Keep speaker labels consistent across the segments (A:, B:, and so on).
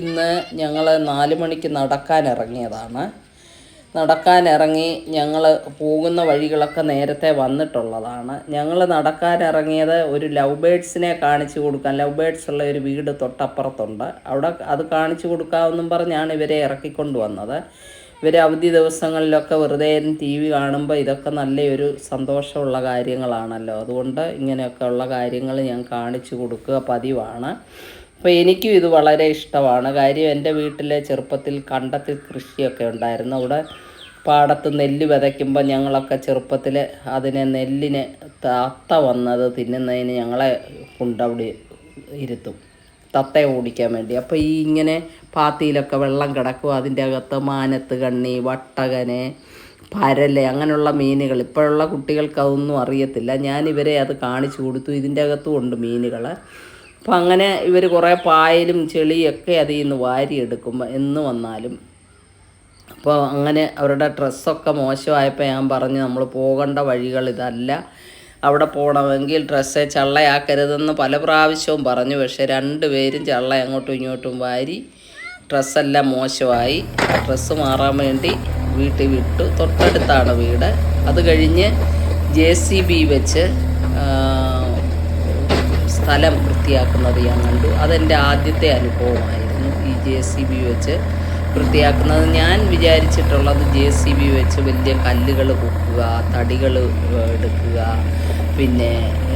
A: ഇന്ന് ഞങ്ങൾ നാല് മണിക്ക് നടക്കാൻ ഇറങ്ങിയതാണ് നടക്കാൻ ഇറങ്ങി ഞങ്ങൾ പോകുന്ന വഴികളൊക്കെ നേരത്തെ വന്നിട്ടുള്ളതാണ്. ഞങ്ങൾ നടക്കാൻ ഇറങ്ങിയത് ഒരു ലവ് ബേഡ്സിനെ കാണിച്ചു കൊടുക്കാൻ. ലവ് ബേഡ്സ് ഉള്ള ഒരു വീട് തൊട്ടപ്പുറത്തുണ്ട്. അവിടെ അത് കാണിച്ചു കൊടുക്കാമെന്നും പറഞ്ഞാണ് ഇവരെ ഇറക്കിക്കൊണ്ട് വന്നത്. ഇവർ അവധി ദിവസങ്ങളിലൊക്കെ വെറുതെ ടി വി കാണുമ്പോൾ ഇതൊക്കെ നല്ലൊരു സന്തോഷമുള്ള കാര്യങ്ങളാണല്ലോ. അതുകൊണ്ട് ഇങ്ങനെയൊക്കെ ഉള്ള കാര്യങ്ങൾ ഞാൻ കാണിച്ചു കൊടുക്കുക പതിവാണ്. അപ്പോൾ എനിക്കും ഇത് വളരെ ഇഷ്ടമാണ്. കാര്യം എന്റെ വീട്ടിലെ ചെറുപ്പത്തിൽ കണ്ടത്തിൽ കൃഷിയൊക്കെ ഉണ്ടായിരുന്നു. അവിടെ പാടത്ത് നെല്ല് വിതയ്ക്കുമ്പോൾ ഞങ്ങളൊക്കെ ചെറുപ്പത്തിൽ അതിനെ നെല്ലിനെ തത്ത വന്നത് തിന്നുന്നതിന് ഞങ്ങളെ കൊണ്ടവിടെ ഇരുത്തും. തത്തയെ ഓടിക്കാൻ വേണ്ടി. അപ്പോൾ ഈ ഇങ്ങനെ പാത്തിയിലൊക്കെ വെള്ളം കിടക്കും. അതിന്റെ അകത്ത് മാനത്ത് കണ്ണി വട്ടകന് പരൽ അങ്ങനെയുള്ള മീനുകൾ. ഇപ്പോഴുള്ള കുട്ടികൾക്ക് അതൊന്നും അറിയത്തില്ല. ഞാൻ ഇവരെ അത് കാണിച്ചു കൊടുത്തു. ഇതിന്റെ അകത്തും ഉണ്ട് മീനുകൾ അപ്പം അങ്ങനെ ഇവർ കുറേ പായലും ചെളിയൊക്കെ അതിൽ നിന്ന് വാരിയെടുക്കുമ്പോൾ എന്ന് വന്നാലും. അപ്പോൾ അങ്ങനെ അവരുടെ ഡ്രസ്സൊക്കെ മോശമായപ്പോൾ ഞാൻ പറഞ്ഞു നമ്മൾ പോകേണ്ട വഴികൾ ഇതല്ല. അവിടെ പോകണമെങ്കിൽ ഡ്രസ്സെ ചള്ളയാക്കരുതെന്ന് പല പ്രാവശ്യവും പറഞ്ഞു. പക്ഷേ രണ്ടുപേരും ചള്ള അങ്ങോട്ടും ഇങ്ങോട്ടും വാരി ഡ്രസ്സെല്ലാം മോശമായി. ആ ഡ്രസ്സ് മാറാൻ വേണ്ടി വീട്ടിൽ വിട്ടു. തൊട്ടടുത്താണ് വീട്. അത് കഴിഞ്ഞ് ജെ സി ബി വെച്ച് സ്ഥലം വൃത്തിയാക്കുന്നത് ഞാൻ കണ്ടു. അതെന്റെ ആദ്യത്തെ അനുഭവമായിരുന്നു ഈ ജെ സി ബി വെച്ച് വൃത്തിയാക്കുന്നത്. ഞാൻ വിചാരിച്ചിട്ടുള്ളത് ജെ സി ബി വെച്ച് വലിയ കല്ലുകൾ പൊക്കുക തടികൾ എടുക്കുക പിന്നെ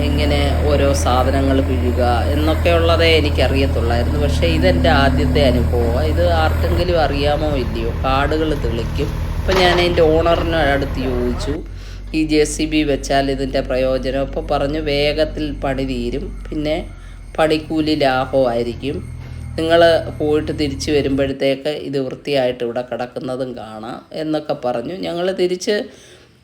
A: ഇങ്ങനെ ഓരോ സാധനങ്ങൾ പിഴുക എന്നൊക്കെയുള്ളതേ എനിക്കറിയത്തുള്ളായിരുന്നു. പക്ഷേ ഇതെന്റെ ആദ്യത്തെ അനുഭവമാണ് ഇത് ആർക്കെങ്കിലും അറിയാമോ ഇല്ലയോ? കാടുകൾ തെളിക്കും. അപ്പം ഞാൻ അതിന്റെ ഓണറിനടുത്ത് ചോദിച്ചു. ഈ ജെ സി ബി വെച്ചാൽ ഇതിന്റെ പ്രയോജനം. ഇപ്പോൾ പറഞ്ഞു വേഗത്തിൽ പണി തീരും. പിന്നെ പണിക്കൂലി ലാഭമായിരിക്കും നിങ്ങൾ പോയിട്ട് തിരിച്ച് വരുമ്പോഴത്തേക്ക് ഇത് വൃത്തിയായിട്ട് ഇവിടെ കിടക്കുന്നതും കാണാം എന്നൊക്കെ പറഞ്ഞു. ഞങ്ങൾ തിരിച്ച്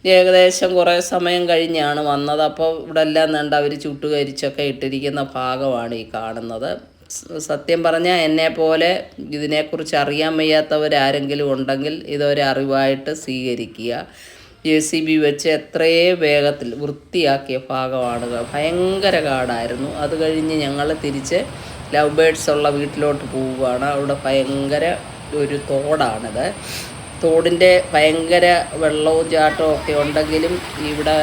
A: ഏകദേശം കുറേ സമയം കഴിഞ്ഞാണ് വന്നത്. അപ്പോൾ ഇവിടെ എല്ലാം കണ്ട് അവർ ചുട്ടുകരിച്ചൊക്കെ ഇട്ടിരിക്കുന്ന ഭാഗമാണ് ഈ കാണുന്നത്. സത്യം പറഞ്ഞാൽ എന്നെ പോലെ ഇതിനെക്കുറിച്ച് അറിയാൻ വയ്യാത്തവരാരെങ്കിലും ഉണ്ടെങ്കിൽ ഇതൊരറിവായിട്ട് സ്വീകരിക്കുക. ജെ സി ബി വെച്ച് എത്രയേ വേഗത്തിൽ വൃത്തിയാക്കിയ ഭാഗമാണ് ഭയങ്കര കാടായിരുന്നു. അത് കഴിഞ്ഞ് ഞങ്ങൾ തിരിച്ച് ലവ് ബേഡ്സ് ഉള്ള വീട്ടിലോട്ട് പോവുകയാണ്. അവിടെ ഭയങ്കര ഒരു തോടാണിത്. തോടിന്റെ ഭയങ്കര വെള്ളവും ചാട്ടവും ഒക്കെ ഉണ്ടെങ്കിലും ഇവിടെ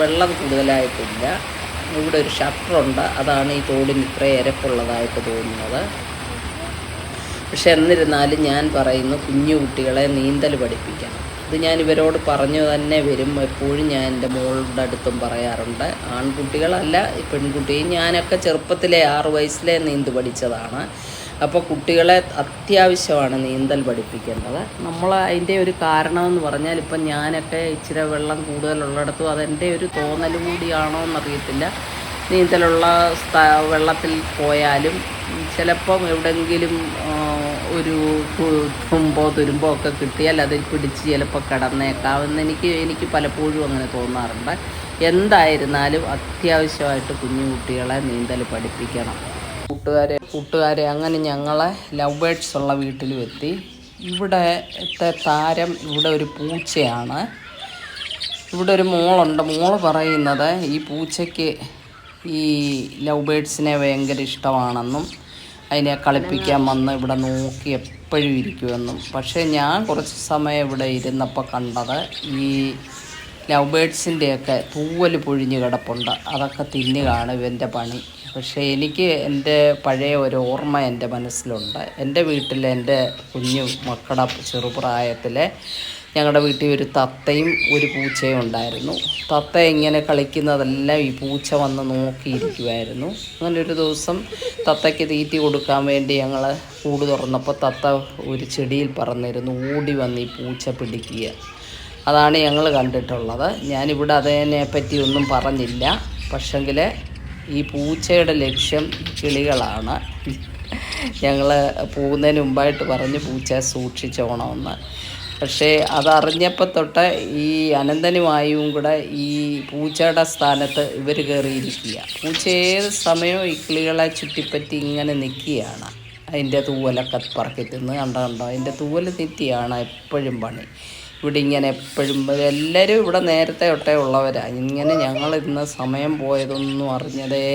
A: വെള്ളം കൂടുതലായിട്ടില്ല. ഇവിടെ ഒരു ഷട്ടറുണ്ട്. അതാണ് ഈ തോടിന് ഇത്ര ഇരപ്പുള്ളതായിട്ട് തോന്നുന്നത്. പക്ഷെ എന്നിരുന്നാലും ഞാൻ പറയുന്നു കുഞ്ഞു കുട്ടികളെ നീന്തൽ പഠിപ്പിക്കണം. ഇത് ഞാൻ ഇവരോട് പറഞ്ഞു തന്നെ വരും. എപ്പോഴും ഞാൻ എന്റെ മോളുടെ അടുത്തും പറയാറുണ്ട്. ആൺകുട്ടികളല്ല പെൺകുട്ടിയും ഞാനൊക്കെ ചെറുപ്പത്തിലെ ആറ് വയസ്സിലെ നീന്ത് പഠിച്ചതാണ്. അപ്പോൾ കുട്ടികളെ അത്യാവശ്യമാണ് നീന്തൽ പഠിപ്പിക്കേണ്ടത്. നമ്മൾ അതിന്റെ ഒരു കാരണമെന്ന് പറഞ്ഞാൽ ഇപ്പം ഞാനൊക്കെ ഇച്ചിരി വെള്ളം കൂടുതലുള്ളിടത്തും അതെന്റെ ഒരു തോന്നൽ കൂടിയാണോ എന്നറിയത്തില്ല. നീന്തലുള്ള വെള്ളത്തിൽ പോയാലും ചിലപ്പം എവിടെങ്കിലും ഒരു തുമ്പോ തുരുമ്പോ ഒക്കെ കിട്ടിയാൽ അതിൽ പിടിച്ച് ചിലപ്പോൾ കിടന്നേക്കാമെന്ന് എനിക്ക് എനിക്ക് പലപ്പോഴും അങ്ങനെ തോന്നാറുണ്ട്. എന്തായിരുന്നാലും അത്യാവശ്യമായിട്ട് കുഞ്ഞു കുട്ടികളെ നീന്തൽ പഠിപ്പിക്കണം. കൂട്ടുകാരെ കൂട്ടുകാരെ അങ്ങനെ ഞങ്ങളെ ലവ് ബേഡ്സ് ഉള്ള വീട്ടിലും എത്തി ഇവിടത്തെ താരം ഇവിടെ ഒരു പൂച്ചയാണ്. ഇവിടെ ഒരു മോളുണ്ട്. മോൾ പറയുന്നത് ഈ പൂച്ചയ്ക്ക് ഈ ലവ് ബേഡ്സിനെ ഭയങ്കര ഇഷ്ടമാണെന്നും അതിനെ കളിപ്പിക്കാൻ വന്ന് ഇവിടെ നോക്കി എപ്പോഴും ഇരിക്കുമെന്നും. പക്ഷേ ഞാൻ കുറച്ച് സമയം ഇവിടെ ഇരുന്നപ്പോൾ കണ്ടത് ഈ ലവ് ബേഡ്സിന്റെയൊക്കെ തൂവൽ പൊഴിഞ്ഞ് കിടപ്പുണ്ട്. അതൊക്കെ തിന്നുകയാണ് ഇവന്റെ പണി. പക്ഷേ എനിക്ക് എന്റെ പഴയ ഒരു ഓർമ്മ എന്റെ മനസ്സിലുണ്ട്. എന്റെ വീട്ടിൽ എന്റെ കുഞ്ഞു മക്കളുടെ ചെറുപ്രായത്തിലെ ഞങ്ങളുടെ വീട്ടിൽ ഒരു തത്തയും ഒരു പൂച്ചയും ഉണ്ടായിരുന്നു. തത്ത എങ്ങനെ കളിക്കുന്നതെല്ലാം ഈ പൂച്ച വന്ന് നോക്കിയിരിക്കുമായിരുന്നു അങ്ങനെ ഒരു ദിവസം തത്തയ്ക്ക് തീറ്റി കൊടുക്കാൻ വേണ്ടി ഞങ്ങൾ കൂട് തുറന്നപ്പോൾ തത്ത ഒരു ചെടിയിൽ പറന്നിരുന്നു. ഓടി വന്ന് ഈ പൂച്ച പിടിക്കുക. അതാണ് ഞങ്ങൾ കണ്ടിട്ടുള്ളത്. ഞാനിവിടെ അതിനെ പറ്റി ഒന്നും പറഞ്ഞില്ല. പക്ഷെങ്കിൽ ഈ പൂച്ചയുടെ ലക്ഷ്യം കിളികളാണ്. ഞങ്ങൾ പോകുന്നതിന് മുമ്പായിട്ട് പറഞ്ഞ് പൂച്ച സൂക്ഷിച്ചോണമെന്ന് പക്ഷേ അതറിഞ്ഞപ്പോൾ തൊട്ട് ഈ അനന്തനുമായും കൂടെ ഈ പൂച്ചയുടെ സ്ഥാനത്ത് ഇവർ കയറിയിരിക്കുക പൂച്ച ഏത് സമയവും ഈ കിളികളെ ചുറ്റിപ്പറ്റി ഇങ്ങനെ നിൽക്കുകയാണ് അതിന്റെ തൂവലൊക്കെ പറക്കി തിന്ന് കണ്ടോ കണ്ടോ? അതിന്റെ തൂവൽ തെറ്റിയാണ് എപ്പോഴും പണി. ഇവിടെ ഇങ്ങനെ എപ്പോഴും എല്ലാവരും ഇവിടെ നേരത്തെ ഒട്ടേ ഉള്ളവരാണ് ഇങ്ങനെ ഞങ്ങൾ ഇന്ന് സമയം പോയതൊന്നും അറിഞ്ഞതേ